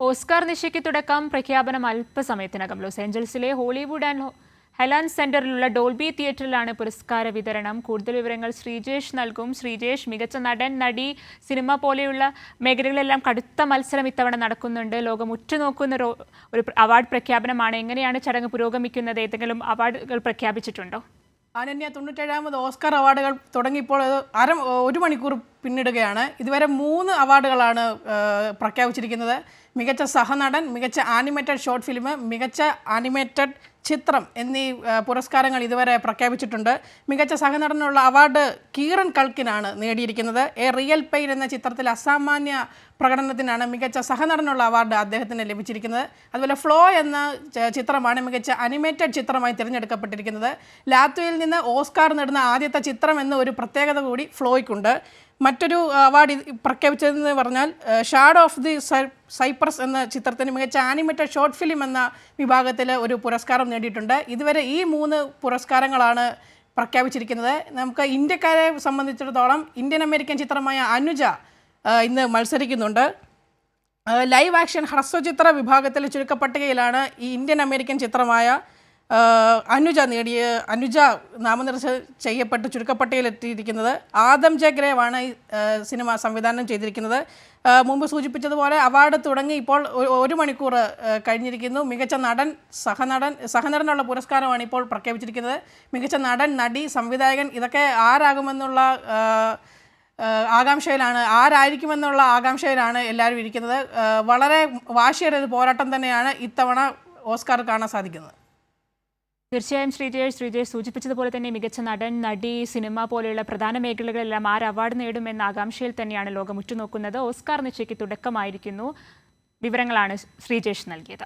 Oscar നിശയ്ക്ക് തുടക്കം. പ്രഖ്യാപനം അല്പസമയത്തിനകം. ലോസ് ഏഞ്ചൽസിലെ ഹോളിവുഡ് ആൻഡ് ഹെലാൻ സെന്ററിലുള്ള ഡോൾബി തിയേറ്ററിലാണ് പുരസ്കാര വിതരണം. കൂടുതൽ വിവരങ്ങൾ ശ്രീജേഷ് നൽകും. ശ്രീജേഷ് മികച്ച നടൻ നടി സിനിമ പോലെയുള്ള മേഖലകളിലെല്ലാം കടുത്ത മത്സരം ഇത്തവണ നടക്കുന്നുണ്ട്. ലോകം ഉറ്റുനോക്കുന്ന ഒരു- അവാർഡ് പ്രഖ്യാപനമാണ്. എങ്ങനെയാണ് ചടങ്ങ് പുരോഗമിക്കുന്നത്? ഏതെങ്കിലും അവാർഡുകൾ പ്രഖ്യാപിച്ചിട്ടുണ്ടോ? അനന്യ തൊണ്ണൂറ്റേഴാമത് ഓസ്കാർ അവാർഡുകൾ തുടങ്ങിയപ്പോൾ അത് അര ഒരു മണിക്കൂർ പിന്നിടുകയാണ്. ഇതുവരെ മൂന്ന് അവാർഡുകളാണ് പ്രഖ്യാപിച്ചിരിക്കുന്നത്. മികച്ച സഹനടൻ മികച്ച ആനിമേറ്റഡ് ഷോർട്ട് ഫിലിം മികച്ച ആനിമേറ്റഡ് ചിത്രം എന്നീ പുരസ്കാരങ്ങൾ ഇതുവരെ പ്രഖ്യാപിച്ചിട്ടുണ്ട്. മികച്ച സഹനടനുള്ള അവാർഡ് കീറൻ കൾക്കിനാണ് നേടിയിരിക്കുന്നത്. എ റിയൽ പെയിൻ എന്ന ചിത്രത്തിൽ അസാമാന്യ പ്രകടനത്തിനാണ് മികച്ച സഹനടനുള്ള അവാർഡ് അദ്ദേഹത്തിന് ലഭിച്ചിരിക്കുന്നത്. അതുപോലെ ഫ്ലോ എന്ന ചിത്രമാണ് മികച്ച അനിമേറ്റഡ് ചിത്രമായി തിരഞ്ഞെടുക്കപ്പെട്ടിരിക്കുന്നത്. ലാത്വയിൽ നിന്ന് ഓസ്കാർ നേടുന്ന ആദ്യത്തെ ചിത്രം എന്ന ഒരു പ്രത്യേകത കൂടി ഫ്ലോയ്ക്കുണ്ട്. മറ്റൊരു അവാർഡ് പ്രഖ്യാപിച്ചതെന്ന് പറഞ്ഞാൽ ഷാഡ് ഓഫ് ദി സൈപ്രസ് എന്ന ചിത്രത്തിന് മികച്ച ആനിമേറ്റഡ് ഷോർട്ട് ഫിലിം എന്ന വിഭാഗത്തിൽ ഒരു പുരസ്കാരം നേടിയിട്ടുണ്ട്. ഇതുവരെ ഈ മൂന്ന് പുരസ്കാരങ്ങളാണ് പ്രഖ്യാപിച്ചിരിക്കുന്നത്. നമുക്ക് ഇന്ത്യക്കാരെ സംബന്ധിച്ചിടത്തോളം ഇന്ത്യൻ അമേരിക്കൻ ചിത്രമായ അനുജ ഇന്ന് മത്സരിക്കുന്നുണ്ട്. ലൈവ് ആക്ഷൻ ഹ്രസ്വചിത്ര വിഭാഗത്തിലെ ചുരുക്കപ്പട്ടികയിലാണ് ഈ ഇന്ത്യൻ അമേരിക്കൻ ചിത്രമായ അനുജ നേടിയ അനുജ നാമനിർദ്ദേശം ചെയ്യപ്പെട്ട് ചുരുക്കപ്പട്ടികയിലെത്തിയിരിക്കുന്നത് ആദം ജെ ഗ്രേവാണ് ഈ സിനിമ സംവിധാനം ചെയ്തിരിക്കുന്നത്. മുമ്പ് സൂചിപ്പിച്ചതുപോലെ അവാർഡ് തുടങ്ങി ഇപ്പോൾ ഒരു മണിക്കൂർ കഴിഞ്ഞിരിക്കുന്നു. മികച്ച നടൻ സഹനടൻ സഹനടനുള്ള പുരസ്കാരമാണ് ഇപ്പോൾ പ്രഖ്യാപിച്ചിരിക്കുന്നത്. മികച്ച നടൻ നടി സംവിധായകൻ ഇതൊക്കെ ആരാകുമെന്നുള്ള ആകാംക്ഷയിലാണ് ആരായിരിക്കുമെന്നുള്ള ആകാംക്ഷയിലാണ് എല്ലാവരും ഇരിക്കുന്നത്. വളരെ വാശിയുടെ ഒരു പോരാട്ടം തന്നെയാണ് ഇത്തവണ ഓസ്കാർ കാണാൻ സാധിക്കുന്നത്. തീർച്ചയായും ശ്രീജേഷ് ശ്രീജേഷ് സൂചിപ്പിച്ചതുപോലെ തന്നെ മികച്ച നടൻ നടി സിനിമ പോലെയുള്ള പ്രധാന മേഖലകളിലെല്ലാം ആര് അവാർഡ് നേടുമെന്ന ആകാംക്ഷയിൽ തന്നെയാണ് ലോകം ഉറ്റുനോക്കുന്നത്. ഓസ്കാർ നിശ്ചയ്ക്ക് തുടക്കമായിരിക്കുന്നു. വിവരങ്ങളാണ് ശ്രീജേഷ് നൽകിയത്.